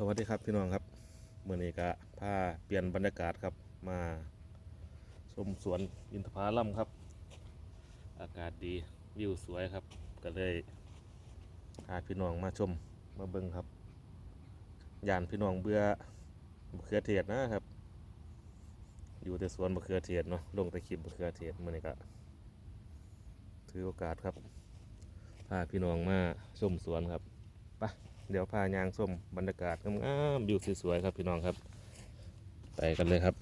สวัสดีครับพี่น้องครับเมื่อนี้ก็พาเปลี่ยนบรรยากาศครับมาชมสวนอินทผลัมครับ อากาศดีวิวสวยครับ ก็เลยพาพี่น้องมาชมมาเบิ่งครับยานพี่น้องเบื่อมะเขือเทศนะครับ อยู่แต่สวนมะเขือเทศเนาะลงแต่คลิปมะเขือเทศมื่อนี้ก็ถือโอกาสครับพาพี่น้องมาชมสวนครับ เดี๋ยวพายางส้มบรรยากาศงามๆวิวสวยๆครับพี่น้องครับ ไปกันเลยครับ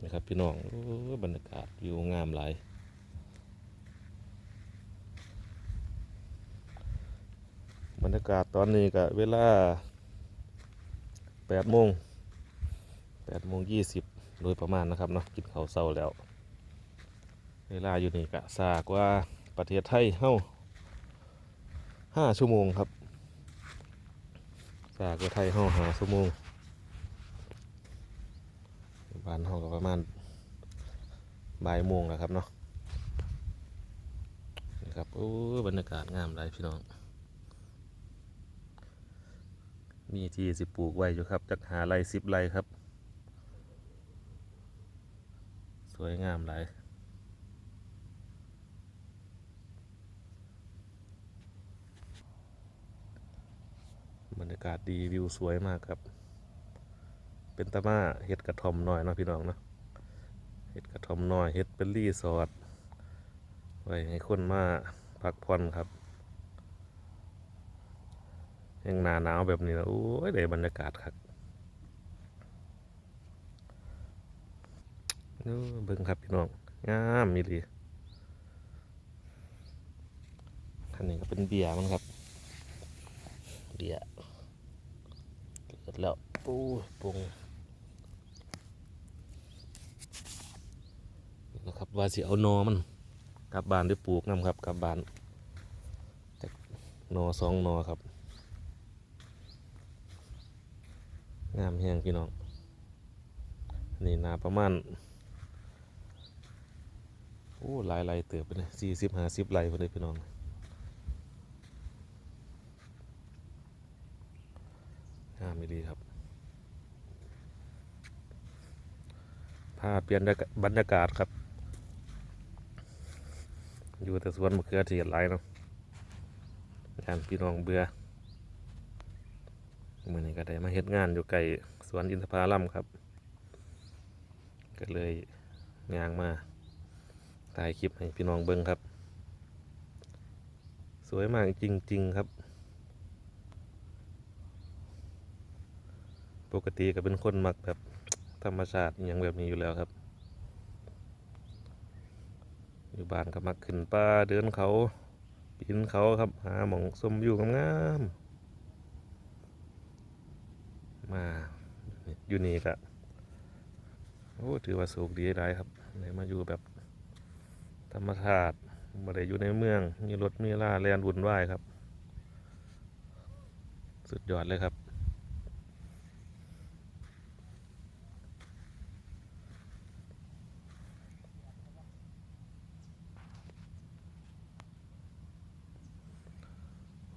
นี่ครับพี่น้องอบรรยากาศวิวงามหลายบรรยากาศตอนนี้ก็เวลา8โมง8โมง20 โดยประมาณนะครับเนาะกินข้าวเช้าแล้ว เวลาอยู่นี่ก็ซากว่า ประเทศไทยเฮ้าห้าชั่วโมงครับ จากประเทศไทยห้าหาชั่วโมงบ้านห้องก็ประมาณบ่ายโมงแล้วครับเนาะนี่ครับโอ้บรรยากาศงามเลยพี่น้อง มีที่สิปลูกไว้อยู่ครับจักหาไรสิบไรครับ สวยงามหลาย บรรยากาศดีวิวสวยมากครับ เป็นตะมาเฮ็ดกระท่อมน้อยนะพี่น้องเนาะเฮ็ดกระท่อมน้อยเฮ็ดเป็นรีสอร์ทไว้ให้คนมาพักผ่อนครับยังหนาหนาวแบบนี้นะโอ้ยได้บรรยากาศครับนู้เบิ่งครับพี่น้องงามมีดีคันนี้ก็เป็นเบียร์มันครับ เบียร์ ดแล้วปูปุงนนะครับว่าสิเอานอมันกลับบานได้ปลูกน้ำครับกลับบานแต่นอสองนอครับงามแห้งพี่น้องนี่นาประมาณโอ้หลายไรเติบไปเลยสี่สิบห้าสิบไรไปเลยพี่น้อง งา มไม่ดีครับพาเปลี่ยนบรรยากาศครับ อยู่แต่สวนมะเขือเทศหลายเนาะงานพี่น้องเบื่อมื่อนี้ก็ได้มาเฮ็ดงานอยู่ไกลสวนอินทผลัมครับ ก็เลยย่างมาถ่ายคลิปให้พี่น้องเบิ่งครับ สวยมากจริง ๆ ครับ ปกติก็เป็นคนมักแบบธรรมชาติอย่างแบบนี้อยู่แล้วครับ อยู่บ้านก็มักขึ้นป่าเดินเขาปีนเขาครับหาหมองสมอยู่งามๆมาอยู่นี่ก็โอ้ถือว่าสุขดีหลายครับได้มาอยู่แบบธรรมชาติม่ได้อยู่ในเมือง มีรถมีล่าแลนวุ่นวายครับ สุดยอดเลยครับ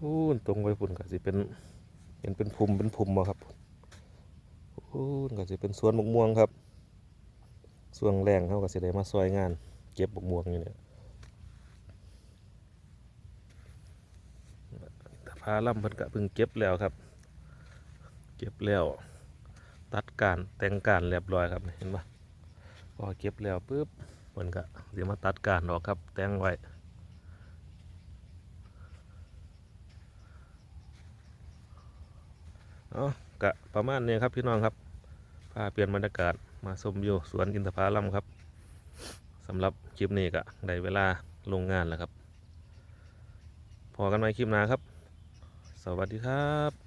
อู้นตรงไปพุ่นก็สิเป็นเป็นเป็นภูมิเป็นภูมิมาครับอู้นก็สิเป็นสวนมะม่วงครับส่วนแรงเขาก็สิได้มาซอยงาน เก็บมะม่วงอยู่เนี่ยแต่พาล่ำเพิ่นก็เพิ่งเก็บแล้วครับ เก็บแล้วตัดการแต่งการเรียบร้อยครับเห็นปะพอเก็บแล้วปุ๊บเพิ่นก็สิมาตัดการออกครับแต่งไว้ เอากะประมาณนี้ครับพี่น้องครับพาเปลี่ยนบรรยากาศมาชมอยู่สวนอินทผลัมครับสำหรับคลิปนี้ก็ได้เวลาลงงานแล้วครับพอกันไหมคลิปหน้าครับ สวัสดีครับ